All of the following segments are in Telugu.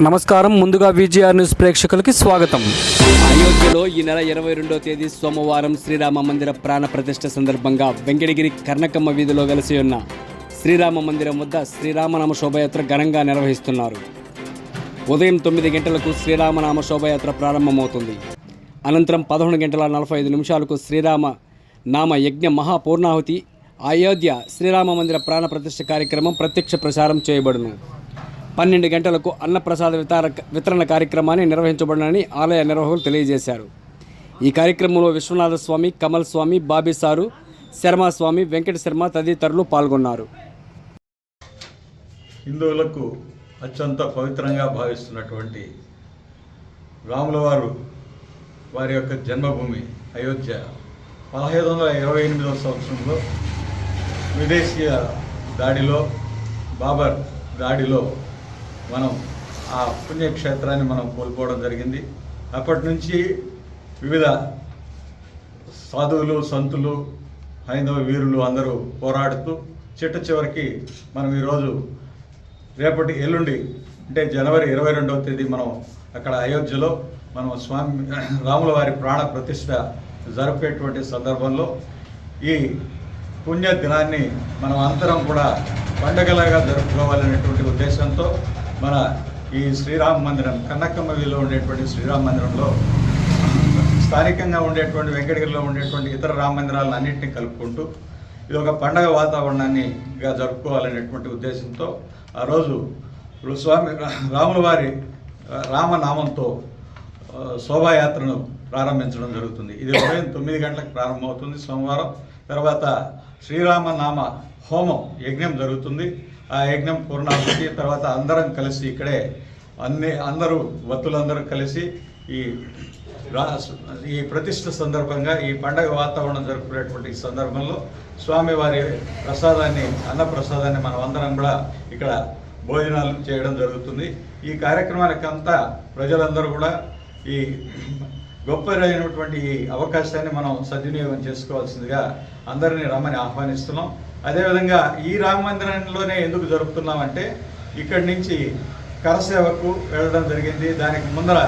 నమస్కారం. ముందుగా విజిఆర్ న్యూస్ ప్రేక్షకులకి స్వాగతం. అయోధ్యలో ఈ నెల ఇరవై రెండో తేదీ సోమవారం శ్రీరామ మందిర ప్రాణ ప్రతిష్ఠ సందర్భంగా వెంకటగిరి కర్ణకమ్మ వీధిలో వెలసి ఉన్న శ్రీరామ మందిరం వద్ద శ్రీరామనామ శోభయాత్ర ఘనంగా నిర్వహిస్తున్నారు. ఉదయం తొమ్మిది గంటలకు శ్రీరామనామ శోభయాత్ర ప్రారంభమవుతుంది. అనంతరం పదకొండు గంటల నలభై ఐదు నిమిషాలకు శ్రీరామ నామ యజ్ఞ మహాపూర్ణాహుతి అయోధ్య శ్రీరామ మందిర ప్రాణ ప్రతిష్ఠ కార్యక్రమం ప్రత్యక్ష ప్రసారం చేయబడును. పన్నెండు గంటలకు అన్నప్రసాద వితర వితరణ కార్యక్రమాన్ని నిర్వహించబడనని ఆలయ నిర్వాహకులు తెలియజేశారు. ఈ కార్యక్రమంలో విశ్వనాథ స్వామి కమల్ స్వామి బాబీసారు శర్మ స్వామి వెంకట శర్మ తదితరులు పాల్గొన్నారు. హిందువులకు అత్యంత పవిత్రంగా భావిస్తున్నటువంటి రాముల వారు వారి యొక్క జన్మభూమి అయోధ్య పదహైదు వందల ఇరవై ఎనిమిదవ సంవత్సరంలో విదేశీయ దాడిలో బాబర్ దాడిలో మనం ఆ పుణ్యక్షేత్రాన్ని మనం కోల్పోవడం జరిగింది. అప్పటి నుంచి వివిధ సాధువులు సంతులు హైందవ వీరులు అందరూ పోరాడుతూ చిట్ట చివరికి మనం ఈరోజు రేపటి ఎల్లుండి అంటే జనవరి ఇరవై రెండవ తేదీ మనం అక్కడ అయోధ్యలో మనం స్వామి రాముల వారి ప్రాణ ప్రతిష్ట జరిపేటువంటి సందర్భంలో ఈ పుణ్య దినాన్ని మనం అందరం కూడా పండగలాగా జరుపుకోవాలనేటువంటి ఉద్దేశంతో మన ఈ శ్రీరామ మందిరం కన్నక్కమ్మ ఉండేటువంటి శ్రీరామ మందిరంలో స్థానికంగా ఉండేటువంటి వెంకటగిరిలో ఉండేటువంటి ఇతర రామ మందిరాలను అన్నింటినీ కలుపుకుంటూ ఇది ఒక పండగ వాతావరణాన్ని గా జరుపుకోవాలనేటువంటి ఉద్దేశంతో ఆ రోజు ఇప్పుడు స్వామి రాముల వారి రామనామంతో శోభాయాత్రను ప్రారంభించడం జరుగుతుంది. ఇది ఉదయం తొమ్మిది గంటలకు ప్రారంభమవుతుంది సోమవారం. తర్వాత శ్రీరామ నామ హోమం యజ్ఞం జరుగుతుంది. ఆ యజ్ఞం పూర్ణాహుతి తర్వాత అందరం కలిసి ఇక్కడే అన్ని అందరూ భక్తులందరూ కలిసి ఈ రా ఈ ప్రతిష్ట సందర్భంగా ఈ పండగ వాతావరణం జరుపుకునేటువంటి ఈ సందర్భంలో స్వామివారి ప్రసాదాన్ని అన్న ప్రసాదాన్ని మనం అందరం కూడా ఇక్కడ భోజనాలు చేయడం జరుగుతుంది. ఈ కార్యక్రమానికి అంతా ప్రజలందరూ కూడా ఈ గొప్పదైనటువంటి ఈ అవకాశాన్ని మనం సద్వినియోగం చేసుకోవాల్సిందిగా అందరినీ రమ్మని ఆహ్వానిస్తున్నాం. అదేవిధంగా ఈ రామ మందిరంలోనే ఎందుకు జరుపుతున్నామంటే ఇక్కడి నుంచి కరసేవకు వెళ్ళడం జరిగింది. దానికి ముందర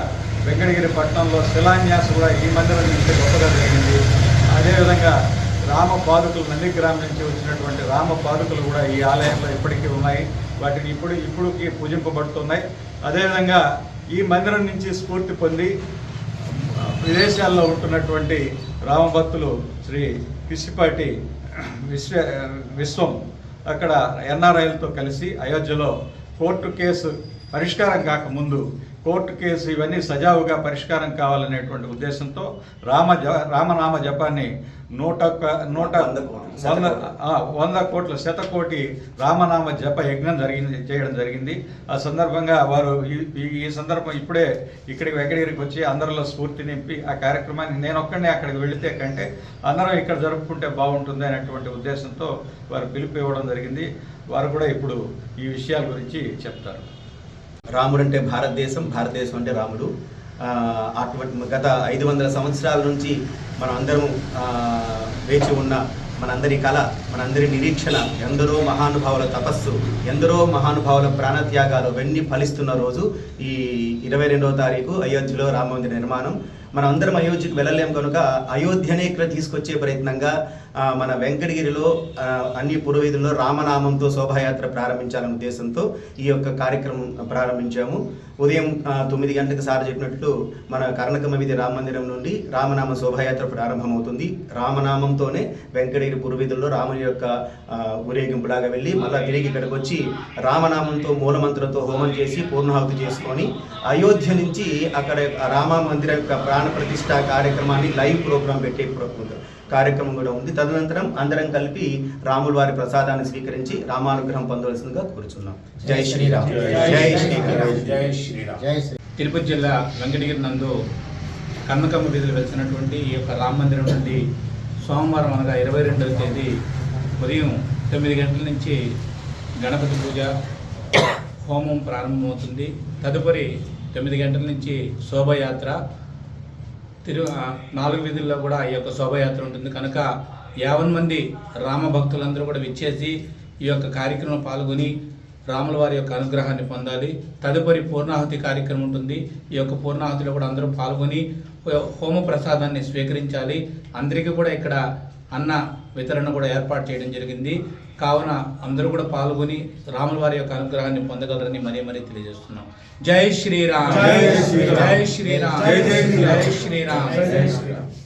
వెంకటగిరి పట్టణంలో శిలాన్యాసం కూడా ఈ మందిరం నుంచి గొప్పగా జరిగింది. అదేవిధంగా రామ పాదుకులు నందిగ్రామం నుంచి వచ్చినటువంటి రామ పాదుకులు కూడా ఈ ఆలయంలో ఇప్పటికీ ఉన్నాయి. వాటిని ఇప్పుడు ఇప్పుడుకి పూజింపబడుతున్నాయి. అదేవిధంగా ఈ మందిరం నుంచి స్ఫూర్తి పొంది విదేశాల్లో ఉంటున్నటువంటి రామభక్తులు శ్రీ పిసిపాటి విశ్వ విశ్వం అక్కడ ఎన్ఆర్ఐలతో కలిసి అయోధ్యలో కోర్టు కేసు పరిష్కారం కాకముందు కోర్టు కేసు ఇవన్నీ సజావుగా పరిష్కారం కావాలనేటువంటి ఉద్దేశంతో రామ జ రామనామ జపాన్ని నూట నూట వంద కోట్లు, వంద కోట్ల. శతకోటి రామనామ జప యజ్ఞం జరిగింది చేయడం జరిగింది. ఆ సందర్భంగా వారు ఈ- సందర్భం ఇప్పుడే ఇక్కడికి వెంకటగిరికి వచ్చి అందరిలో స్ఫూర్తి నింపి ఆ కార్యక్రమాన్ని నేను ఒక్కడే అక్కడికి వెళితే కంటే అందరం ఇక్కడ జరుపుకుంటే బాగుంటుంది అనేటువంటి ఉద్దేశంతో వారు పిలుపు ఇవ్వడం జరిగింది. వారు కూడా ఇప్పుడు ఈ విషయాల గురించి చెప్తారు. రాముడు అంటే భారతదేశం భారతదేశం అంటే రాముడు. అటువంటి గత ఐదు వందల సంవత్సరాల నుంచి మనం అందరం వేచి ఉన్న మనందరి కళ మనందరి నిరీక్షణ ఎందరో మహానుభావుల తపస్సు ఎందరో మహానుభావుల ప్రాణత్యాగాలు వెన్ని ఫలిస్తున్న రోజు ఈ ఇరవై రెండవ తారీఖు అయోధ్యలో రామ మందిర నిర్మాణం. మనం అందరం అయోధ్యకు వెళ్ళలేం కనుక అయోధ్యనే ఇక్కడ తీసుకొచ్చే ప్రయత్నంగా మన వెంకటగిరిలో అన్ని పురోహితుల్లో రామనామంతో శోభాయాత్ర ప్రారంభించాలనే ఉద్దేశంతో ఈ యొక్క కార్యక్రమం ప్రారంభించాము. ఉదయం తొమ్మిది గంటలకు సార్ చెప్పినట్లు మన కర్ణకమవిధి రామ మందిరం నుండి రామనామ శోభాయాత్ర ప్రారంభమవుతుంది. రామనామంతోనే వెంకటగిరి పురోహితుల్లో రాముని యొక్క ఊరేగింపులాగా వెళ్ళి మళ్ళీ తిరిగి ఇక్కడికి వచ్చి రామనామంతో మూలమంత్రంతో హోమం చేసి పూర్ణాహుతి చేసుకొని అయోధ్య నుంచి అక్కడ రామ మందిరం యొక్క ప్రాణ ప్రతిష్ట కార్యక్రమాన్ని లైవ్ ప్రోగ్రాం పెట్టే కార్యక్రమం కూడా ఉంది. తదనంతరం అందరం కలిపి రాముల వారి ప్రసాదాన్ని స్వీకరించి రామానుగ్రహం పొందవలసిందిగా కోరుచున్నాం. జై శ్రీరామ్. జై శ్రీరామ్. జై శ్రీరామ్. జై శ్రీ తిరుపతి జిల్లా వెంకటగిరి నందు కన్నకమ్మ వీధులు వెలిసినటువంటి ఈ యొక్క రామ మందిరం నుండి సోమవారం అనగా ఇరవై రెండవ తేదీ ఉదయం తొమ్మిది గంటల నుంచి గణపతి పూజ హోమం ప్రారంభమవుతుంది. తదుపరి తొమ్మిది గంటల నుంచి శోభయాత్ర తిరు నాలుగు వీధుల్లో కూడా ఈ యొక్క శోభయాత్ర ఉంటుంది. కనుక యావన్ మంది రామ భక్తులందరూ కూడా విచ్చేసి ఈ యొక్క కార్యక్రమం పాల్గొని రాముల వారి యొక్క అనుగ్రహాన్ని పొందాలి. తదుపరి పూర్ణాహుతి కార్యక్రమం ఉంటుంది. ఈ యొక్క పూర్ణాహుతిలో కూడా అందరూ పాల్గొని హోమ ప్రసాదాన్ని స్వీకరించాలి. అందరికీ కూడా ఇక్కడ అన్న వితరణ కూడా ఏర్పాటు చేయడం జరిగింది. కావున అందరూ కూడా పాల్గొని రాముల వారి యొక్క అనుగ్రహాన్ని పొందగలరని మరీ మరీ తెలియజేస్తున్నాం. జై శ్రీరామ్. జై శ్రీరామ్. జై శ్రీరామ్. జై జై శ్రీరామ్. జై Sriram.